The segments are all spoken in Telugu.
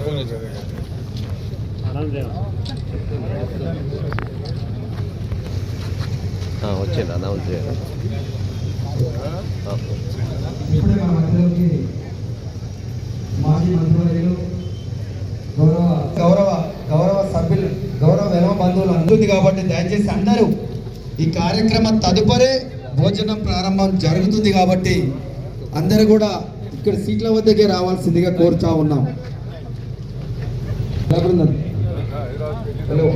ఫోన్ చేశారు వచ్చింది అనౌన్స్ చేయాలి మంత్రివర్యులు గౌరవ గౌరవ సభ్యులు గౌరవ వెలవ బంధువులు అందుంది కాబట్టి దయచేసి అందరూ ఈ కార్యక్రమం తదుపరి భోజనం ప్రారంభం జరుగుతుంది కాబట్టి అందరూ కూడా ఇక్కడ సీట్ల వద్దకే రావాల్సిందిగా కోరుతా ఉన్నాం. హలో.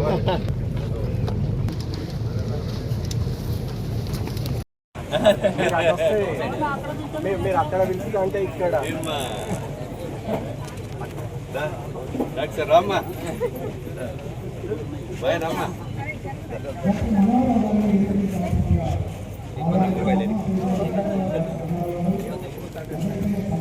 మీరు అక్కడ పిలిచి అంటే ఇక్కడ. డాక్టర్ రామ్మా బాయ్ రామ్మా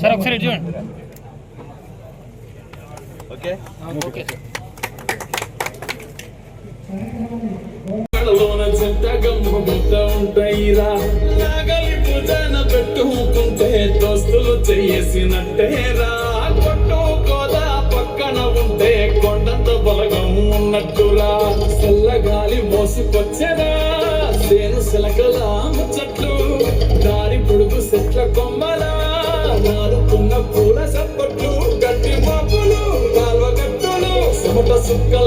సార్ ఒకసారి చూడండి. ఓకే. ఓకే. ఉంటాయిరా పెట్టుకుంటే దోస్తులు చేసినట్టేరా కొట్టు గోదా పక్కన ఉంటే కొండంత బలగం ఉన్నట్టురా. చల్లగాలి మోసుకొచ్చెరా సేను శిలకల ముచ్చట్లు to God.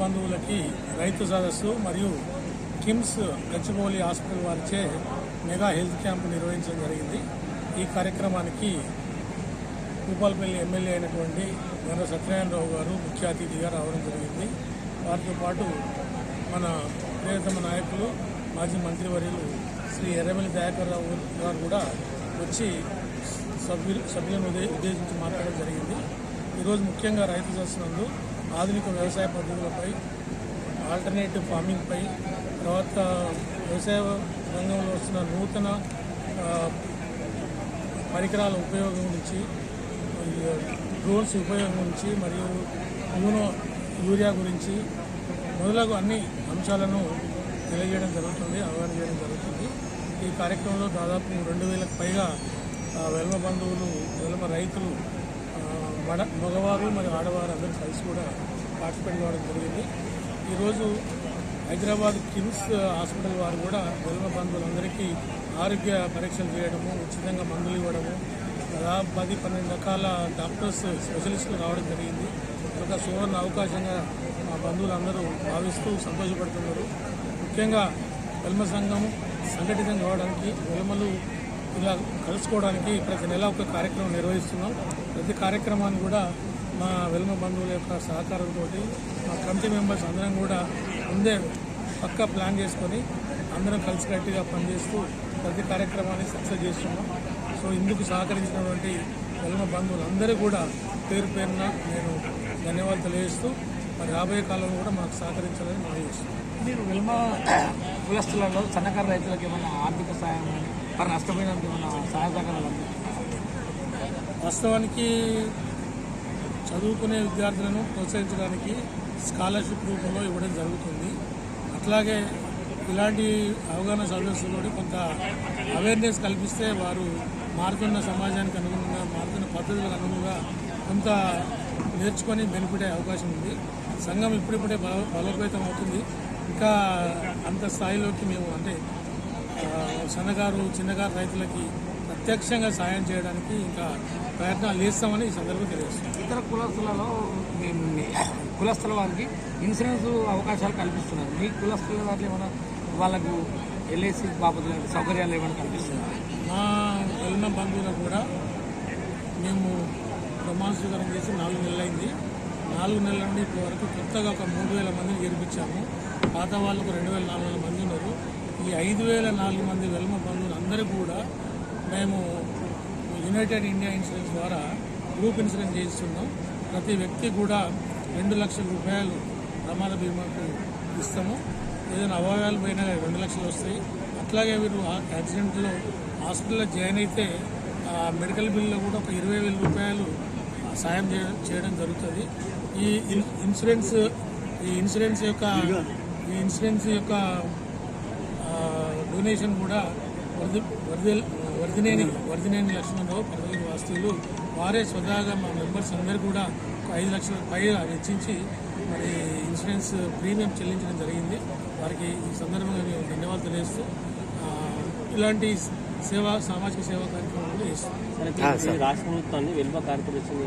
బంధువులకి రైతు సదస్సు మరియు కిమ్స్ గచ్చిబౌలి హాస్పిటల్ వారిచే మెగా హెల్త్ క్యాంప్ నిర్వహించడం జరిగింది. ఈ కార్యక్రమానికి భూపాలపల్లి ఎమ్మెల్యే అయినటువంటి గంధ సత్యనారాయణరావు గారు ముఖ్య అతిథిగా రావడం జరిగింది. వారితో పాటు మన ప్రియతమ నాయకులు మాజీ మంత్రివర్యులు శ్రీ ఎర్రమల్లి దయాకర్ రావు గారు కూడా వచ్చి సభ్యులు సభ్యులను ఉద్దేశించి మాట్లాడడం జరిగింది. ఈరోజు ముఖ్యంగా రైతు సదస్సు ఆధునిక వ్యవసాయ పద్ధతులపై ఆల్టర్నేటివ్ ఫార్మింగ్పై తర్వాత వ్యవసాయ రంగంలో వస్తున్న నూతన పరికరాల ఉపయోగం గురించి డ్రోన్స్ ఉపయోగం గురించి మరియు యూనో యూరియా గురించి మొదలగు అన్ని అంశాలను తెలియజేయడం జరుగుతుంది అవగాహన చేయడం జరుగుతుంది. ఈ కార్యక్రమంలో దాదాపు రెండు వేలకు పైగా వెల్మ బంధువులు వెల్మ రైతులు మన మగవారు మరియు ఆడవారు అందరూ కలిసి కూడా పార్టిసిపేట్ కావడం జరిగింది. ఈరోజు హైదరాబాద్ కిమ్స్ హాస్పిటల్ వారు కూడా వెల్మ బంధువులందరికీ ఆరోగ్య పరీక్షలు చేయడము ఉచితంగా మందులు ఇవ్వడము దాదాపు పది పన్నెండు రకాల డాక్టర్స్ స్పెషలిస్టులు రావడం జరిగింది. ఒక సువర్ణ అవకాశంగా మా బంధువులందరూ భావిస్తూ సంతోషపడుతున్నారు. ముఖ్యంగా వెల్మ సంఘం సంఘటితం కావడానికి వెల్మలు ఇలా కలుసుకోవడానికి ప్రతి నెల ఒక కార్యక్రమం నిర్వహిస్తున్నాం. ప్రతి కార్యక్రమాన్ని కూడా మా వెలుమ బంధువుల యొక్క సహకారంతో మా కమిటీ మెంబర్స్ అందరం కూడా ముందే పక్కా ప్లాన్ చేసుకొని అందరం కలిసికట్టుగా పనిచేస్తూ ప్రతి కార్యక్రమాన్ని సక్సెస్ చేస్తున్నాం. సో ఇందుకు సహకరించినటువంటి వెలుమ బంధువులందరూ కూడా పేరు పేరున నేను ధన్యవాదాలు తెలియజేస్తూ మరి రాబోయే కాలంలో కూడా మాకు సహకరించాలని మనం చేస్తున్నాం. మీరు వెల్మ కులస్తులలో సన్నకారు రైతులకు ఏమైనా ఆర్థిక సాయం కానీ నష్టపోయినందుకు వాస్తవానికి చదువుకునే విద్యార్థులను ప్రోత్సహించడానికి స్కాలర్షిప్ రూపంలో ఇవ్వడం జరుగుతుంది. అట్లాగే ఇలాంటి అవగాహన సదస్సులో కొంత అవేర్నెస్ కల్పిస్తే వారు మారుతున్న సమాజానికి అనుగుణంగా మారుతున్న పద్ధతులకు అనుగుణంగా కొంత నేర్చుకొని బెనిఫిట్ అయ్యే అవకాశం ఉంది. సంఘం ఇప్పుడిప్పుడే బల బలోపేతం అవుతుంది. ఇంకా అంత స్థాయిలోకి మేము అంటే ఆ, సన్నకారు చిన్నకారు రైతులకి ప్రత్యక్షంగా సాయం చేయడానికి ఇంకా ప్రయత్నాలు చేస్తామని ఈ సందర్భంగా తెలియజేస్తున్నాం. ఇతర కులస్తులలో కులస్తుల వారికి ఇన్సూరెన్స్ అవకాశాలు కల్పిస్తున్నారు. మీ కులస్తుల దాంట్లో ఏమైనా వాళ్ళకు ఎల్ఐసి లాంటి సౌకర్యాలు ఏమైనా కల్పిస్తున్నారు? మా వెళ్ళిన బంధువులకు కూడా మేము ప్రమాణ స్వీకారం చేసి నాలుగు నెలలైంది. నాలుగు నెలల నుండి ఇప్పటి వరకు కొత్తగా ఒక మూడు వేల మందిని చేర్పించాము. పాత వాళ్ళకు రెండు వేల నాలుగు వందల మంది ఈ ఐదు వేల నాలుగు మంది వెల్మ బంధువులు అందరికీ కూడా మేము యునైటెడ్ ఇండియా ఇన్సూరెన్స్ ద్వారా గ్రూప్ ఇన్సూరెన్స్ చేయిస్తున్నాం. ప్రతి వ్యక్తి కూడా రెండు లక్షల రూపాయలు ప్రమాద బీమాకు ఇస్తాము. ఏదైనా అవయవాలు పోయినా రెండు లక్షలు వస్తాయి. అట్లాగే వీరు ఆ యాక్సిడెంట్లో హాస్పిటల్లో జాయిన్ అయితే మెడికల్ బిల్లో కూడా ఒక ఇరవై వేల రూపాయలు సాయం చేయడం జరుగుతుంది. ఈ ఇన్సూరెన్స్ ఈ ఇన్సూరెన్స్ యొక్క ఈ ఇన్సూరెన్స్ యొక్క డొనేషన్ కూడా వరద వరద వరదినేని వరదినేని లక్ష్మణరావు పదవి వాస్తువులు వారే స్వతహాగా మా మెంబర్స్ అందరూ కూడా ఒక ఐదు లక్షల పైగా వెచ్చించి మరి ఇన్సూరెన్స్ ప్రీమియం చెల్లించడం జరిగింది. వారికి ఈ సందర్భంగా మేము ధన్యవాదాలు తెలియజేస్తూ ఆ, ఇలాంటి సేవా సామాజిక సేవా కార్యక్రమాలు చేస్తాం. రాష్ట్ర ప్రభుత్వాన్ని వెల్మ కార్పొరేషన్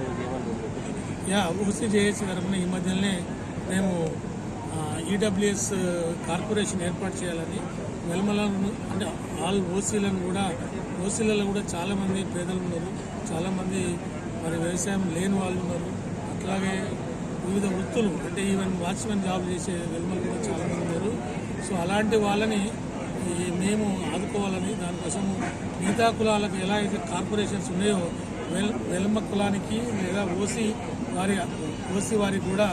యా ఓసీ జేఏసీ తరఫున ఈ మధ్యనే మేము ఈడబ్ల్యూఎస్ కార్పొరేషన్ ఏర్పాటు చేయాలని వెల్మలను అంటే ఆల్ ఓసీలను కూడా ఓసీలలో కూడా చాలామంది పేదలు ఉన్నారు. చాలామంది మరి వ్యవసాయం లేని వాళ్ళు ఉన్నారు. అట్లాగే వివిధ వృత్తులు అంటే ఈవెన్ వాచ్మెన్ జాబ్ చేసే వెల్మలు కూడా చాలామంది ఉన్నారు. సో అలాంటి వాళ్ళని ఈ మేము ఆదుకోవాలని దానికోసం మిగతా కులాలకు ఎలా అయితే కార్పొరేషన్స్ ఉన్నాయో వెల్ వెల్మ కులానికి లేదా ఓసీ వారి ఓసీ వారికి కూడా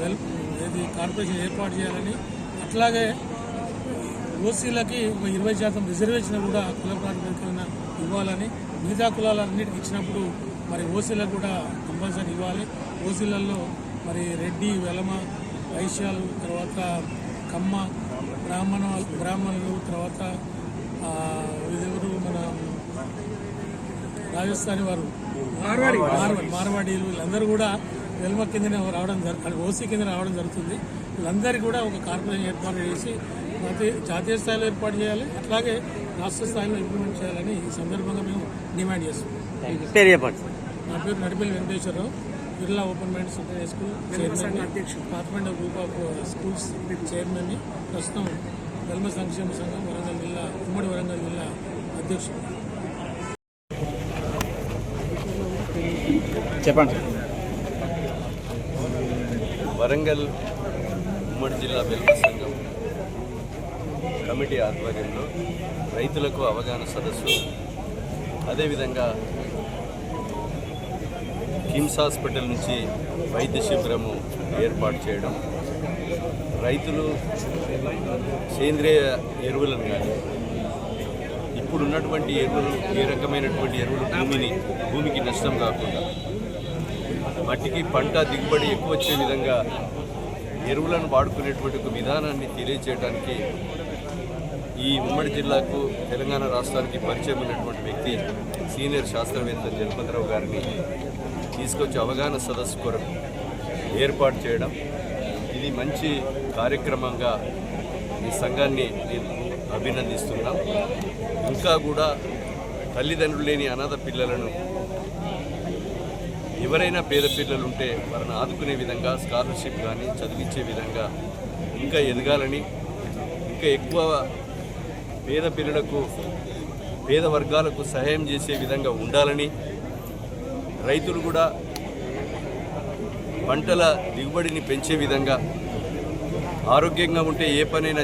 వెల్ ఏది కార్పొరేషన్ ఏర్పాటు చేయాలని అట్లాగే ఓసీలకి ఒక ఇరవై శాతం రిజర్వేషన్ కూడా కుల ప్రాతిపదికన ఇవ్వాలని మిగతా కులాలన్నిటికి ఇచ్చినప్పుడు మరి ఓసీలకు కూడా కంపల్సరీ ఇవ్వాలి. ఓసీలలో మరి రెడ్డి వెలమ వైశ్యాలు తర్వాత కమ్మ బ్రాహ్మణ బ్రాహ్మణులు తర్వాత ఇదెవరు మన రాజస్థానీ వారు? మార్వాడి. మార్వాడీలు వీళ్ళందరూ కూడా వెల్మ కిందనే రావడం జరు ఓసీ కింద రావడం జరుగుతుంది. వీళ్ళందరికీ కూడా ఒక కార్పొరేషన్ ఏర్పాటు చేసి ప్రతి జాతీయ స్థాయిలో ఏర్పాటు చేయాలి. అట్లాగే రాష్ట్ర స్థాయిలో ఇంప్లిమెంట్ చేయాలని ఈ సందర్భంగా మేము డిమాండ్ చేస్తున్నాం. పేరు చెప్పండి నా పేరు Nadipalli Venkateswararao Birla open mind centre high school chairman department of group of schools చైర్మన్ని ప్రస్తుతం వెల్మ సంక్షేమ సంఘం వరంగల్ జిల్లా ఉమ్మడి వరంగల్ జిల్లా అధ్యక్షుడు. చెప్పండి వరంగల్ ఉమ్మడి జిల్లా వెల్మ సంఘం కమిటీ ఆధ్వర్యంలో రైతులకు అవగాహన సదస్సు. అదేవిధంగా కిమ్స్ హాస్పిటల్ నుంచి వైద్య శిబిరము ఏర్పాటు చేయడం. రైతులు సేంద్రియ ఎరువులను కానీ ఇప్పుడు ఉన్నటువంటి ఎరువులు ఏ రకమైనటువంటి ఎరువులు భూమిని భూమికి నష్టం కాకుండా మట్టికి పంట దిగుబడి ఎక్కువ వచ్చే విధంగా ఎరువులను వాడుకునేటువంటి ఒక విధానాన్ని తెలియజేయడానికి ఈ ఉమ్మడి జిల్లాకు తెలంగాణ రాష్ట్రానికి పరిచయం ఉన్నటువంటి వ్యక్తి సీనియర్ శాస్త్రవేత్త జగపతిరావు గారిని తీసుకొచ్చి అవగాహన సదస్సు కొరకు ఏర్పాటు చేయడం. ఇది మంచి కార్యక్రమంగా ఈ సంఘాన్ని నేను అభినందిస్తున్నాం. ఇంకా కూడా తల్లిదండ్రులు లేని అనాథ పిల్లలను ఎవరైనా పేద పిల్లలు ఉంటే వారిని ఆదుకునే విధంగా స్కాలర్షిప్ కానీ చదివించే విధంగా ఇంకా ఎదగాలని ఇంకా ఎక్కువ పేద పిల్లలకు పేద వర్గాలకు సహాయం చేసే విధంగా ఉండాలని రైతులు కూడా పంటల దిగుబడిని పెంచే విధంగా ఆరోగ్యంగా ఉంటే ఏ పనైనా